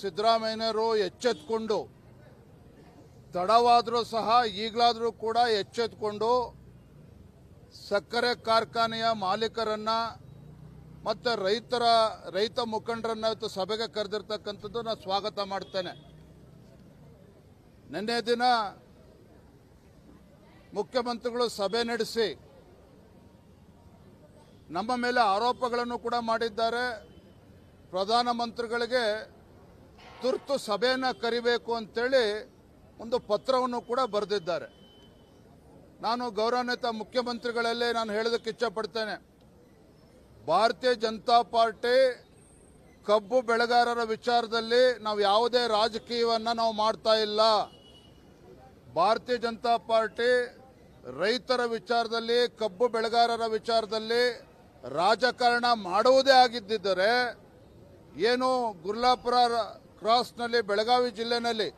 ಸಿದ್ದರಾಮಯ್ಯನವರು ಎಚ್ಚೆತ್ಕೊಂಡು, ತಡವಾದರೂ ಸಹ ಈಗಲಾದರೂ ಕೂಡ ಎಚ್ಚೆತ್ಕೊಂಡು ಸಕ್ಕರೆ ಕಾರ್ಖಾನೆಯ ಮಾಲೀಕರನ್ನ ಮತ್ತು ರೈತರ, ರೈತ ಮುಖಂಡರನ್ನ ಇವತ್ತು ಸಭೆಗೆ ಕರೆದಿರ್ತಕ್ಕಂಥದ್ದು ನಾನು ಸ್ವಾಗತ ಮಾಡ್ತೇನೆ. ನಿನ್ನೆ ದಿನ ಮುಖ್ಯಮಂತ್ರಿಗಳು ಸಭೆ ನಡೆಸಿ ನಮ್ಮ ಮೇಲೆ ಆರೋಪಗಳನ್ನು ಕೂಡ ಮಾಡಿದ್ದಾರೆ. ಪ್ರಧಾನಮಂತ್ರಿಗಳಿಗೆ ತುರ್ತು ಸಭೆಯನ್ನು ಕರಿಬೇಕು ಅಂತೇಳಿ ಒಂದು ಪತ್ರವನ್ನು ಕೂಡ ಬರೆದಿದ್ದಾರೆ. ನಾನು ಗೌರವಾನ್ವಿತ ಮುಖ್ಯಮಂತ್ರಿಗಳಲ್ಲೇ ನಾನು ಹೇಳೋದಕ್ಕೆ ಇಚ್ಛಪಡ್ತೇನೆ ಭಾರತೀಯ ಜನತಾ ಪಾರ್ಟಿ ಕಬ್ಬು ಬೆಳೆಗಾರರ ವಿಚಾರದಲ್ಲಿ ನಾವು ಯಾವುದೇ ರಾಜಕೀಯವನ್ನು ನಾವು ಮಾಡ್ತಾ ಇಲ್ಲ. ಭಾರತೀಯ ಜನತಾ ಪಾರ್ಟಿ ರೈತರ ವಿಚಾರದಲ್ಲಿ, ಕಬ್ಬು ಬೆಳೆಗಾರರ ವಿಚಾರದಲ್ಲಿ ರಾಜಕಾರಣ ಮಾಡುವುದೇ ಆಗಿದ್ದರೆ ಏನು ಗುರ್ಲಾಪುರ ಕ್ರಾಸ್ನಲ್ಲಿ ಬೆಳಗಾವಿ ಜಿಲ್ಲೆನಲ್ಲಿ.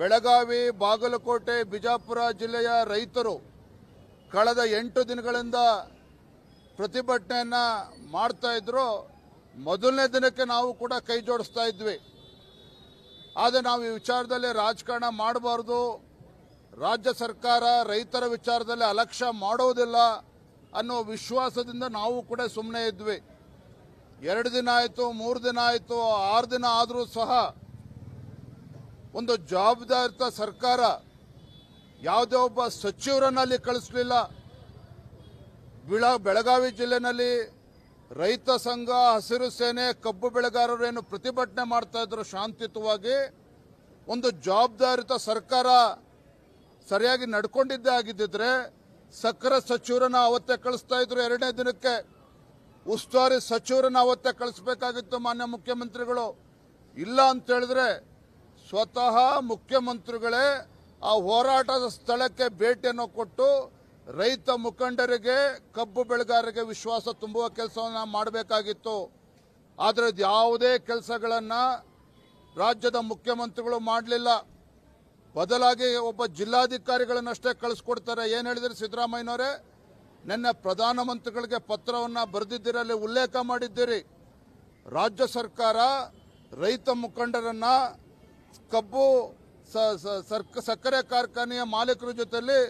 ಬೆಳಗಾವಿ, ಬಾಗಲಕೋಟೆ, ಬಿಜಾಪುರ ಜಿಲ್ಲೆಯ ರೈತರು ಕಳೆದ ಎಂಟು ದಿನಗಳಿಂದ ಪ್ರತಿಭಟನೆಯನ್ನು ಮಾಡ್ತಾ ಇದ್ರು. ಮೊದಲನೇ ದಿನಕ್ಕೆ ನಾವು ಕೂಡ ಕೈ ಜೋಡಿಸ್ತಾ ಇದ್ವಿ. ಆದರೆ ನಾವು ಈ ವಿಚಾರದಲ್ಲಿ ರಾಜಕಾರಣ ಮಾಡಬಾರ್ದು. ರಾಜ್ಯ ಸರ್ಕಾರ ರೈತರ ವಿಚಾರದಲ್ಲಿ ಅಲಕ್ಷ್ಯ ಮಾಡೋದಿಲ್ಲ ಅನ್ನೋ ವಿಶ್ವಾಸದಿಂದ ನಾವು ಕೂಡ ಸುಮ್ಮನೆ ಇದ್ವಿ. ಎರಡು ದಿನ ಆಯಿತು, ಮೂರು ದಿನ ಆಯಿತು, ಆರು ದಿನ ಆದರೂ ಸಹ ಒಂದು ಜವಾಬ್ದಾರಿತ ಸರ್ಕಾರ ಯಾವುದೇ ಒಬ್ಬ ಸಚಿವರನ್ನಲ್ಲಿ ಕಳಿಸ್ಲಿಲ್ಲ. ಬಿಳ, ಬೆಳಗಾವಿ ಜಿಲ್ಲೆನಲ್ಲಿ ರೈತ ಸಂಘ, ಹಸಿರು ಸೇನೆ, ಕಬ್ಬು ಬೆಳೆಗಾರರೇನು ಪ್ರತಿಭಟನೆ ಮಾಡ್ತಾ ಇದ್ರು ಶಾಂತಿಯುತವಾಗಿ, ಒಂದು ಜವಾಬ್ದಾರಿತ ಸರ್ಕಾರ ಸರಿಯಾಗಿ ನಡ್ಕೊಂಡಿದ್ದೇ ಆಗಿದ್ದಿದ್ರೆ ಸಕ್ಕರೆ ಸಚಿವರನ್ನ ಅವತ್ತೇ ಕಳಿಸ್ತಾ ಇದ್ರು ಎರಡನೇ ದಿನಕ್ಕೆ. ಉಸ್ತುವಾರಿ ಸಚಿವರನ್ನ ಅವತ್ತೇ ಕಳಿಸ್ಬೇಕಾಗಿತ್ತು ಮಾನ್ಯ ಮುಖ್ಯಮಂತ್ರಿಗಳು. ಇಲ್ಲ ಅಂತ ಹೇಳಿದ್ರೆ ಸ್ವತಃ ಮುಖ್ಯಮಂತ್ರಿಗಳೇ ಆ ಹೋರಾಟದ ಸ್ಥಳಕ್ಕೆ ಭೇಟಿಯನ್ನು ಕೊಟ್ಟು ರೈತ ಮುಖಂಡರಿಗೆ, ಕಬ್ಬು ಬೆಳೆಗಾರರಿಗೆ ವಿಶ್ವಾಸ ತುಂಬುವ ಕೆಲಸವನ್ನು ಮಾಡಬೇಕಾಗಿತ್ತು. ಆದರೆ ಯಾವುದೇ ಕೆಲಸಗಳನ್ನು ರಾಜ್ಯದ ಮುಖ್ಯಮಂತ್ರಿಗಳು ಮಾಡಲಿಲ್ಲ. ಬದಲಾಗಿ ಒಬ್ಬ ಜಿಲ್ಲಾಧಿಕಾರಿಗಳನ್ನಷ್ಟೇ ಕಳಿಸ್ಕೊಡ್ತಾರೆ. ಏನು ಹೇಳಿದರೆ ಸಿದ್ದರಾಮಯ್ಯನವರೇ? ನಿನ್ನೆ ಪ್ರಧಾನಮಂತ್ರಿಗಳಿಗೆ ಪತ್ರವನ್ನು ಬರೆದಿದ್ದೀರಲ್ಲಿ ಉಲ್ಲೇಖ ಮಾಡಿದ್ದೀರಿ. ರಾಜ್ಯ ಸರ್ಕಾರ ರೈತ ಮುಖಂಡರನ್ನು ಕಬ್ಬು ಸಕ್ಕರೆ ಕಾರ್ಖಾನೆಯ ಮಾಲೀಕರ ಜೊತೆಯಲ್ಲಿ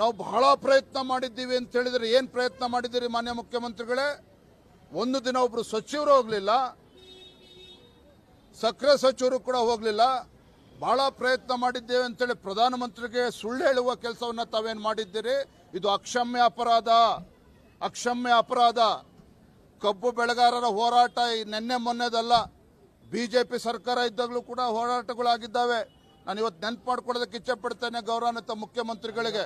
ನಾವು ಬಹಳ ಪ್ರಯತ್ನ ಮಾಡಿದ್ದೀವಿ ಅಂತ ಹೇಳಿದ್ರೆ ಏನು ಪ್ರಯತ್ನ ಮಾಡಿದ್ದೀರಿ ಮಾನ್ಯ ಮುಖ್ಯಮಂತ್ರಿಗಳೇ? ಒಂದು ದಿನ ಒಬ್ರು ಸಚಿವರು ಹೋಗಲಿಲ್ಲ. ಸಕ್ಕರೆ ಸಚಿವರು ಕೂಡ ಹೋಗಲಿಲ್ಲ. ಬಹಳ ಪ್ರಯತ್ನ ಮಾಡಿದ್ದೇವೆ ಅಂತೇಳಿ ಪ್ರಧಾನಮಂತ್ರಿಗೆ ಸುಳ್ಳು ಹೇಳುವ ಕೆಲಸವನ್ನು ತಾವೇನು ಮಾಡಿದ್ದೀರಿ? ಇದು ಅಕ್ಷಮ್ಯ ಅಪರಾಧ. ಅಕ್ಷಮ್ಯ ಅಪರಾಧ. ಕಬ್ಬು ಬೆಳೆಗಾರರ ಹೋರಾಟ ನಿನ್ನೆ ಮೊನ್ನೆದಲ್ಲ. ಬಿಜೆಪಿ ಸರ್ಕಾರ ಇದ್ದಾಗಲೂ ಕೂಡ ಹೋರಾಟಗಳಾಗಿದ್ದಾವೆ. ನಾನು ಇವತ್ತು ನೆನ್ಪು ಮಾಡ್ಕೊಡೋದಕ್ಕೆ ಇಚ್ಛೆ ಪಡ್ತೇನೆ ಗೌರವಾನ್ವಿತ ಮುಖ್ಯಮಂತ್ರಿಗಳಿಗೆ.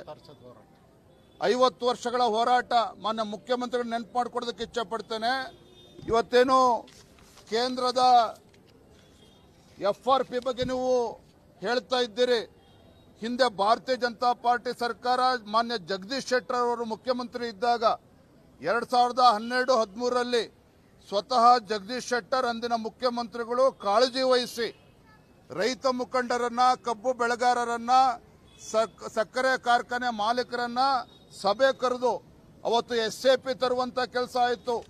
ಐವತ್ತು ವರ್ಷಗಳ ಹೋರಾಟ ಮಾನ್ಯ ಮುಖ್ಯಮಂತ್ರಿಗಳು ನೆನ್ಪು ಮಾಡ್ಕೊಡೋದಕ್ಕೆ ಇಚ್ಛೆ ಪಡ್ತೇನೆ. ಇವತ್ತೇನು ಕೇಂದ್ರದ ಎಫ್ ಆರ್ ಪಿ ಬಗ್ಗೆ ನೀವು ಹೇಳ್ತಾ ಇದ್ದೀರಿ. ಹಿಂದೆ ಭಾರತೀಯ ಜನತಾ ಪಾರ್ಟಿ ಸರ್ಕಾರ, ಮಾನ್ಯ ಜಗದೀಶ್ ಶೆಟ್ಟರ್ ಅವರು ಮುಖ್ಯಮಂತ್ರಿ ಇದ್ದಾಗ ಎರಡ್ ಸಾವಿರದ ಹನ್ನೆರಡು ಹದಿಮೂರರಲ್ಲಿ ಸ್ವತಃ ಜಗದೀಶ್ ಶೆಟ್ಟರ್, ಅಂದಿನ ಮುಖ್ಯಮಂತ್ರಿಗಳು ಕಾಳಜಿ ವಹಿಸಿ ರೈತ ಮುಖಂಡರನ್ನ, ಕಬ್ಬು ಬೆಳೆಗಾರರನ್ನ, ಸಕ್- ಸಕ್ಕರೆ ಕಾರ್ಖಾನೆ ಮಾಲೀಕರನ್ನ ಸಭೆ ಕರೆದು ಅವತ್ತು ಎಸ್ ಎ ಪಿ ಕೆಲಸ ಆಯಿತು.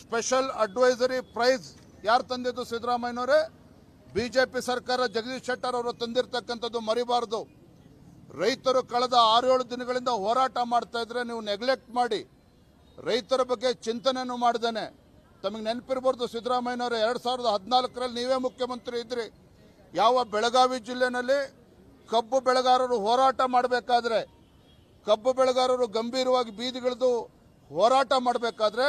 ಸ್ಪೆಷಲ್ ಅಡ್ವೈಸರಿ ಪ್ರೈಸ್ ಯಾರು ತಂದಿದ್ದು ಸಿದ್ದರಾಮಯ್ಯನವರೇ? ಬಿಜೆಪಿ ಸರ್ಕಾರ ಜಗದೀಶ್ ಶೆಟ್ಟರ್ ಅವರು ತಂದಿರತಕ್ಕಂಥದ್ದು ಮರಿಬಾರದು. ರೈತರು ಕಳೆದ ಆರೇಳು ದಿನಗಳಿಂದ ಹೋರಾಟ ಮಾಡ್ತಾ ಇದ್ರೆ ನೀವು ನೆಗ್ಲೆಕ್ಟ್ ಮಾಡಿ ರೈತರ ಬಗ್ಗೆ ಚಿಂತನೆಯನ್ನು ಮಾಡ್ದೇನೆ ತಮಗೆ ನೆನಪಿರ್ಬಾರ್ದು ಸಿದ್ದರಾಮಯ್ಯನವರು, ಎರಡು ಸಾವಿರದ ಹದಿನಾಲ್ಕರಲ್ಲಿ ನೀವೇ ಮುಖ್ಯಮಂತ್ರಿ ಇದ್ರಿ. ಯಾವ ಬೆಳಗಾವಿ ಜಿಲ್ಲೆನಲ್ಲಿ ಕಬ್ಬು ಬೆಳೆಗಾರರು ಹೋರಾಟ ಮಾಡಬೇಕಾದ್ರೆ, ಕಬ್ಬು ಬೆಳೆಗಾರರು ಗಂಭೀರವಾಗಿ ಬೀದಿಗಿಳಿದು ಹೋರಾಟ ಮಾಡಬೇಕಾದ್ರೆ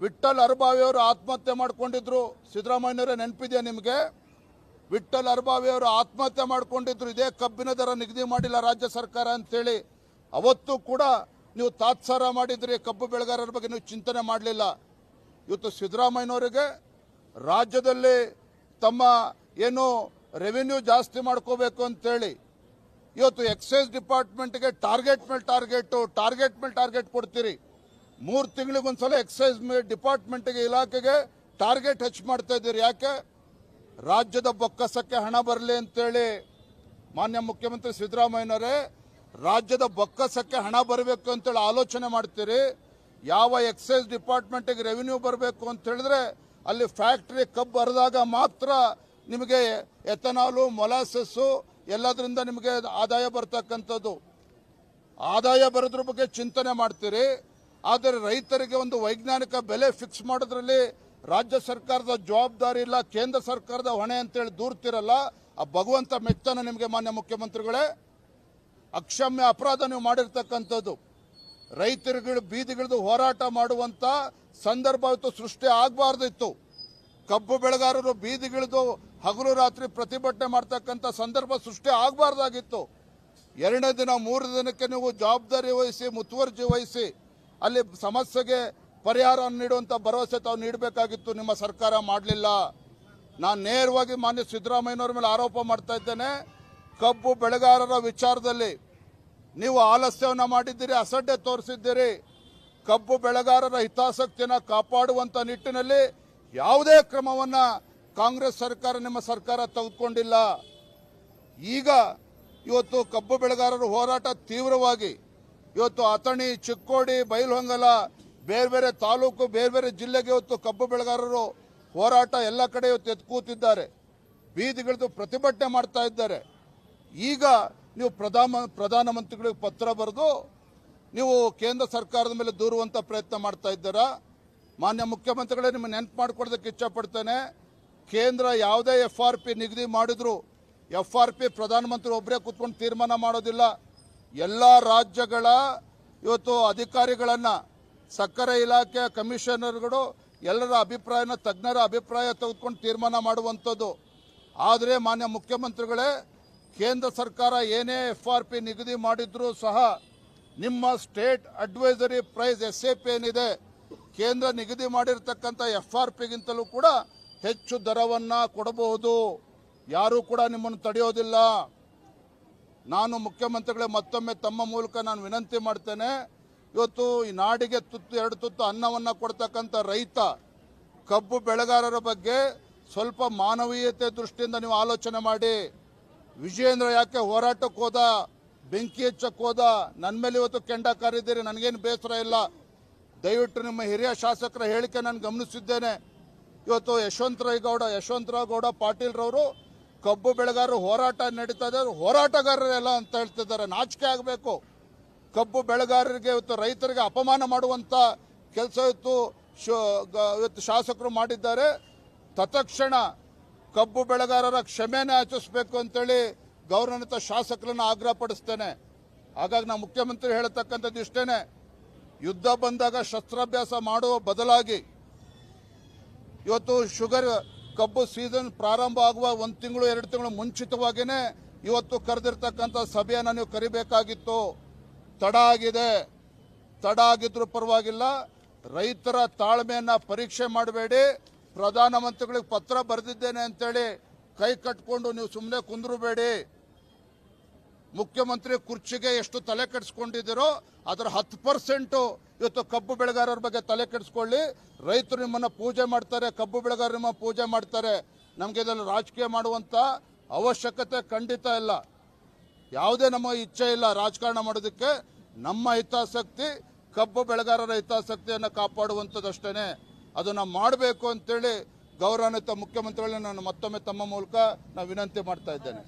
ವಿಠ್ಠಲ್ ಅರಬಾವಿಯವರು ಆತ್ಮಹತ್ಯೆ ಮಾಡಿಕೊಂಡಿದ್ರು. ಸಿದ್ದರಾಮಯ್ಯನವರೇ, ನೆನಪಿದೆಯಾ ನಿಮಗೆ? ವಿಠ್ಠಲ್ ಅರ್ಬಾವಿ ಅವರು ಆತ್ಮಹತ್ಯೆ ಮಾಡಿಕೊಂಡಿದ್ರು, ಇದೇ ಕಬ್ಬಿನ ದರ ನಿಗದಿ ಮಾಡಿಲ್ಲ ರಾಜ್ಯ ಸರ್ಕಾರ ಅಂತೇಳಿ. ಅವತ್ತು ಕೂಡ ನೀವು ತಾತ್ಸಾರ ಮಾಡಿದ್ರಿ, ಕಬ್ಬು ಬೆಳೆಗಾರರ ಬಗ್ಗೆ ನೀವು ಚಿಂತನೆ ಮಾಡಲಿಲ್ಲ. ಇವತ್ತು ಸಿದ್ದರಾಮಯ್ಯನವರಿಗೆ ರಾಜ್ಯದಲ್ಲಿ ತಮ್ಮ ಏನು ರೆವಿನ್ಯೂ ಜಾಸ್ತಿ ಮಾಡ್ಕೋಬೇಕು ಅಂತೇಳಿ, ಇವತ್ತು ಎಕ್ಸೈಸ್ ಡಿಪಾರ್ಟ್ಮೆಂಟ್ಗೆ ಟಾರ್ಗೆಟ್ ಮೇಲೆ ಟಾರ್ಗೆಟು ಟಾರ್ಗೆಟ್ ಮೇಲೆ ಟಾರ್ಗೆಟ್ ಕೊಡ್ತೀರಿ. ಮೂರು ತಿಂಗಳಿಗೊಂದ್ಸಲ ಎಕ್ಸೈಸ್ ಡಿಪಾರ್ಟ್ಮೆಂಟ್ಗೆ ಇಲಾಖೆಗೆ ಟಾರ್ಗೆಟ್ ಹೆಚ್ಚು ಮಾಡ್ತಾ ಇದ್ದೀರಿ. ಯಾಕೆ? ರಾಜ್ಯದ ಬೊಕ್ಕಸಕ್ಕೆ ಹಣ ಬರಲಿ ಅಂತೇಳಿ ಮಾನ್ಯ ಮುಖ್ಯಮಂತ್ರಿ ಸಿದ್ದರಾಮಯ್ಯನವರೇ, ರಾಜ್ಯದ ಬೊಕ್ಕಸಕ್ಕೆ ಹಣ ಬರಬೇಕು ಅಂತೇಳಿ ಆಲೋಚನೆ ಮಾಡ್ತೀರಿ. ಯಾವ ಎಕ್ಸೈಸ್ ಡಿಪಾರ್ಟ್ಮೆಂಟಿಗೆ ರೆವಿನ್ಯೂ ಬರಬೇಕು ಅಂತ ಹೇಳಿದ್ರೆ ಅಲ್ಲಿ ಫ್ಯಾಕ್ಟ್ರಿ ಕಬ್ಬು ಬರೆದಾಗ ಮಾತ್ರ ನಿಮಗೆ ಎಥನಾಲು, ಮೊಲಾಸಸ್ಸು ಎಲ್ಲದರಿಂದ ನಿಮಗೆ ಆದಾಯ ಬರ್ತಕ್ಕಂಥದ್ದು. ಆದಾಯ ಬರೋದ್ರ ಬಗ್ಗೆ ಚಿಂತನೆ ಮಾಡ್ತೀರಿ. ಆದರೆ ರೈತರಿಗೆ ಒಂದು ವೈಜ್ಞಾನಿಕ ಬೆಲೆ ಫಿಕ್ಸ್ ಮಾಡೋದ್ರಲ್ಲಿ ರಾಜ್ಯ ಸರ್ಕಾರದ ಜವಾಬ್ದಾರಿ ಇಲ್ಲ, ಕೇಂದ್ರ ಸರ್ಕಾರದ ಹೊಣೆ ಅಂತೇಳಿ ದೂರ್ತಿರಲ್ಲ, ಆ ಭಗವಂತ ಮೆಚ್ಚನ ನಿಮಗೆ ಮಾನ್ಯ ಮುಖ್ಯಮಂತ್ರಿಗಳೇ. ಅಕ್ಷಮ್ಯ ಅಪರಾಧ ನೀವು ಮಾಡಿರ್ತಕ್ಕಂಥದ್ದು. ರೈತರುಗಳು ಬೀದಿಗಿಳಿದು ಹೋರಾಟ ಮಾಡುವಂತ ಸಂದರ್ಭ ಇತ್ತು ಸೃಷ್ಟಿ ಆಗಬಾರ್ದಿತ್ತು. ಕಬ್ಬು ಬೆಳೆಗಾರರು ಬೀದಿಗಿಳಿದು ಹಗಲು ರಾತ್ರಿ ಪ್ರತಿಭಟನೆ ಮಾಡ್ತಕ್ಕಂಥ ಸಂದರ್ಭ ಸೃಷ್ಟಿ ಆಗಬಾರ್ದಾಗಿತ್ತು. ಎರಡನೇ ದಿನ ಮೂರು ದಿನಕ್ಕೆ ನೀವು ಜವಾಬ್ದಾರಿ ವಹಿಸಿ, ಮುತುವರ್ಜಿ ವಹಿಸಿ, ಅಲ್ಲಿ ಸಮಸ್ಯೆಗೆ ಪರಿಹಾರ ನೀಡುವಂತ ಭರವಸೆ ತಾವು ನೀಡಬೇಕಾಗಿತ್ತು, ನಿಮ್ಮ ಸರ್ಕಾರ ಮಾಡಲಿಲ್ಲ. ನಾನು ನೇರವಾಗಿ ಮಾನ್ಯ ಸಿದ್ದರಾಮಯ್ಯನವ್ರ ಮೇಲೆ ಆರೋಪ ಮಾಡ್ತಾ ಇದ್ದೇನೆ. ಕಬ್ಬು ಬೆಳೆಗಾರರ ವಿಚಾರದಲ್ಲಿ ನೀವು ಆಲಸ್ಯವನ್ನು ಮಾಡಿದ್ದೀರಿ, ಅಸಡ್ಡೆ ತೋರಿಸಿದ್ದೀರಿ. ಕಬ್ಬು ಬೆಳೆಗಾರರ ಹಿತಾಸಕ್ತಿಯನ್ನು ಕಾಪಾಡುವಂತ ನಿಟ್ಟಿನಲ್ಲಿ ಯಾವುದೇ ಕ್ರಮವನ್ನ ಕಾಂಗ್ರೆಸ್ ಸರ್ಕಾರ, ನಿಮ್ಮ ಸರ್ಕಾರ ತೆಗೆದುಕೊಂಡಿಲ್ಲ. ಈಗ ಇವತ್ತು ಕಬ್ಬು ಬೆಳೆಗಾರರ ಹೋರಾಟ ತೀವ್ರವಾಗಿ, ಇವತ್ತು ಅಥಣಿ, ಚಿಕ್ಕೋಡಿ, ಬೈಲಹೊಂಗಲ ಬೇರೆ ಬೇರೆ ತಾಲೂಕು, ಬೇರೆ ಬೇರೆ ಜಿಲ್ಲೆಗೆ ಇವತ್ತು ಕಬ್ಬು ಬೆಳೆಗಾರರು ಹೋರಾಟ ಎಲ್ಲ ಕಡೆ ಇವತ್ತು ಎದ್ದು ಕೂತಿದ್ದಾರೆ. ಬೀದಿಗಳದು ಪ್ರತಿಭಟನೆ ಮಾಡ್ತಾ ಇದ್ದಾರೆ. ಈಗ ನೀವು ಪ್ರಧಾನ ಪ್ರಧಾನಮಂತ್ರಿಗಳಿಗೆ ಪತ್ರ ಬರೆದು ನೀವು ಕೇಂದ್ರ ಸರ್ಕಾರದ ಮೇಲೆ ದೂರುವಂಥ ಪ್ರಯತ್ನ ಮಾಡ್ತಾ ಇದ್ದೀರಾ? ಮಾನ್ಯ ಮುಖ್ಯಮಂತ್ರಿಗಳೇ, ನಿಮ್ಮ ನೆನಪು ಮಾಡ್ಕೊಡೋದಕ್ಕೆ ಇಚ್ಛಪಡ್ತೇನೆ. ಕೇಂದ್ರ ಯಾವುದೇ ಎಫ್ ಆರ್ ಪಿ ನಿಗದಿ ಮಾಡಿದ್ರು ಎಫ್ ಆರ್ ಪಿ ಪ್ರಧಾನಮಂತ್ರಿ ಒಬ್ಬರೇ ಕೂತ್ಕೊಂಡು ತೀರ್ಮಾನ ಮಾಡೋದಿಲ್ಲ. ಎಲ್ಲ ರಾಜ್ಯಗಳ ಇವತ್ತು ಅಧಿಕಾರಿಗಳನ್ನ ಸಕ್ಕರೆ ಇಲಾಖೆಯ ಕಮಿಷನರ್ಗಳು ಎಲ್ಲರ ಅಭಿಪ್ರಾಯನ ತಜ್ಞರ ಅಭಿಪ್ರಾಯ ತೆಗೆದುಕೊಂಡು ತೀರ್ಮಾನ ಮಾಡುವಂಥದ್ದು. ಆದರೆ ಮಾನ್ಯ ಮುಖ್ಯಮಂತ್ರಿಗಳೇ, ಕೇಂದ್ರ ಸರ್ಕಾರ ಏನೇ ಎಫ್ ಆರ್ ಪಿ ನಿಗದಿ ಮಾಡಿದ್ರೂ ಸಹ ನಿಮ್ಮ state advisory price S A P ಏನಿದೆ, ಕೇಂದ್ರ ನಿಗದಿ ಮಾಡಿರ್ತಕ್ಕಂಥ ಎಫ್ ಆರ್ ಪಿಗಿಂತಲೂ ಕೂಡ ಹೆಚ್ಚು ದರವನ್ನು ಕೊಡಬಹುದು. ಯಾರೂ ಕೂಡ ನಿಮ್ಮನ್ನು ತಡೆಯೋದಿಲ್ಲ. ನಾನು ಮುಖ್ಯಮಂತ್ರಿಗಳೇ ಮತ್ತೊಮ್ಮೆ ತಮ್ಮ ಮೂಲಕ ನಾನು ವಿನಂತಿ ಮಾಡ್ತೇನೆ ಇವತ್ತು ಈ ನಾಡಿಗೆ ತುತ್ತು, ಎರಡು ತುತ್ತು ಅನ್ನವನ್ನ ಕೊಡ್ತಕ್ಕಂಥ ರೈತ, ಕಬ್ಬು ಬೆಳೆಗಾರರ ಬಗ್ಗೆ ಸ್ವಲ್ಪ ಮಾನವೀಯತೆ ದೃಷ್ಟಿಯಿಂದ ನೀವು ಆಲೋಚನೆ ಮಾಡಿ. ವಿಜಯೇಂದ್ರ ಯಾಕೆ ಹೋರಾಟಕ್ಕೆ ಹೋದ, ಬೆಂಕಿ ಹೆಚ್ಚಕ್ಕೆ ಹೋದ ನನ್ನ ಮೇಲೆ ಇವತ್ತು ಕೆಂಡ ಕಾರಿದ್ದೀರಿ, ನನಗೇನು ಬೇಸರ ಇಲ್ಲ. ದಯವಿಟ್ಟು ನಿಮ್ಮ ಹಿರಿಯ ಶಾಸಕರ ಹೇಳಿಕೆ ನಾನು ಗಮನಿಸಿದ್ದೇನೆ. ಇವತ್ತು ಯಶವಂತರಾವ್ ಗೌಡ ಯಶವಂತರಾವ್ ಗೌಡ ಪಾಟೀಲ್ ರವರು ಕಬ್ಬು ಬೆಳೆಗಾರರು ಹೋರಾಟ ನಡೀತಾ ಇದ್ದಾರೆ ಹೋರಾಟಗಾರರೆಲ್ಲ ಅಂತ ಹೇಳ್ತಿದ್ದಾರೆ, ನಾಚಿಕೆ ಆಗಬೇಕು. ಕಬ್ಬು ಬೆಳೆಗಾರರಿಗೆ ಇವತ್ತು ರೈತರಿಗೆ ಅಪಮಾನ ಮಾಡುವಂಥ ಕೆಲಸ ಇವತ್ತು ಇವತ್ತು ಶಾಸಕರು ಮಾಡಿದ್ದಾರೆ. ತತ್ಕ್ಷಣ ಕಬ್ಬು ಬೆಳೆಗಾರರ ಕ್ಷಮೆನ ಆಚರಿಸಬೇಕು ಅಂತೇಳಿ ಗೌರವಾನ್ವಿತ ಶಾಸಕರನ್ನು ಆಗ್ರಹ ಪಡಿಸ್ತೇನೆ ಹಾಗಾಗಿ ನಾವು ಮುಖ್ಯಮಂತ್ರಿ ಹೇಳತಕ್ಕಂಥದ್ದು ಇಷ್ಟೇನೆ. ಯುದ್ಧ ಬಂದಾಗ ಶಸ್ತ್ರಾಭ್ಯಾಸ ಮಾಡುವ ಬದಲಾಗಿ ಇವತ್ತು ಶುಗರ್ ಕಬ್ಬು ಸೀಸನ್ ಪ್ರಾರಂಭ ಆಗುವ ಒಂದು ತಿಂಗಳು, ಎರಡು ತಿಂಗಳು ಮುಂಚಿತವಾಗಿಯೇ ಇವತ್ತು ಕರೆದಿರ್ತಕ್ಕಂಥ ಸಭೆಯನ್ನು ನೀವು ಕರಿಬೇಕಾಗಿತ್ತು. ತಡ ಆಗಿದೆ ತಡ ಆಗಿದ್ರೂ ಪರವಾಗಿಲ್ಲ. ರೈತರ ತಾಳ್ಮೆಯನ್ನು ಪರೀಕ್ಷೆ ಮಾಡಬೇಡಿ. ಪ್ರಧಾನಮಂತ್ರಿಗಳಿಗೆ ಪತ್ರ ಬರೆದಿದ್ದೇನೆ ಅಂತೇಳಿ ಕೈ ಕಟ್ಕೊಂಡು ನೀವು ಸುಮ್ಮನೆ ಕುಂದ್ರಬೇಡಿ. ಮುಖ್ಯಮಂತ್ರಿ ಕುರ್ಚಿಗೆ ಎಷ್ಟು ತಲೆ ಕೆಡಿಸ್ಕೊಂಡಿದ್ದೀರೋ ಅದರ ಹತ್ತು ಪರ್ಸೆಂಟು ಇವತ್ತು ಕಬ್ಬು ಬೆಳೆಗಾರರ ಬಗ್ಗೆ ತಲೆ ಕೆಡಿಸ್ಕೊಳ್ಳಿ. ರೈತರು ನಿಮ್ಮನ್ನು ಪೂಜೆ ಮಾಡ್ತಾರೆ, ಕಬ್ಬು ಬೆಳೆಗಾರರು ನಿಮ್ಮ ಪೂಜೆ ಮಾಡ್ತಾರೆ. ನಮಗೆ ಇದನ್ನು ರಾಜಕೀಯ ಮಾಡುವಂಥ ಅವಶ್ಯಕತೆ ಖಂಡಿತ ಇಲ್ಲ. ಯಾವುದೇ ನಮ್ಮ ಇಚ್ಛೆ ಇಲ್ಲ ರಾಜಕಾರಣ ಮಾಡೋದಕ್ಕೆ, ನಮ್ಮ ಹಿತಾಸಕ್ತಿ, ಕಬ್ಬು ಬೆಳೆಗಾರರ ಹಿತಾಸಕ್ತಿಯನ್ನು ಕಾಪಾಡುವಂಥದ್ದಷ್ಟೇ ಅದನ್ನು ಮಾಡಬೇಕು ಅಂತೇಳಿ ಗೌರವಾನ್ವಿತ ಮುಖ್ಯಮಂತ್ರಿಗಳನ್ನ ನಾನು ಮತ್ತೊಮ್ಮೆ ತಮ್ಮ ಮೂಲಕ ನಾನು ವಿನಂತಿ ಮಾಡ್ತಾ ಇದ್ದೇನೆ.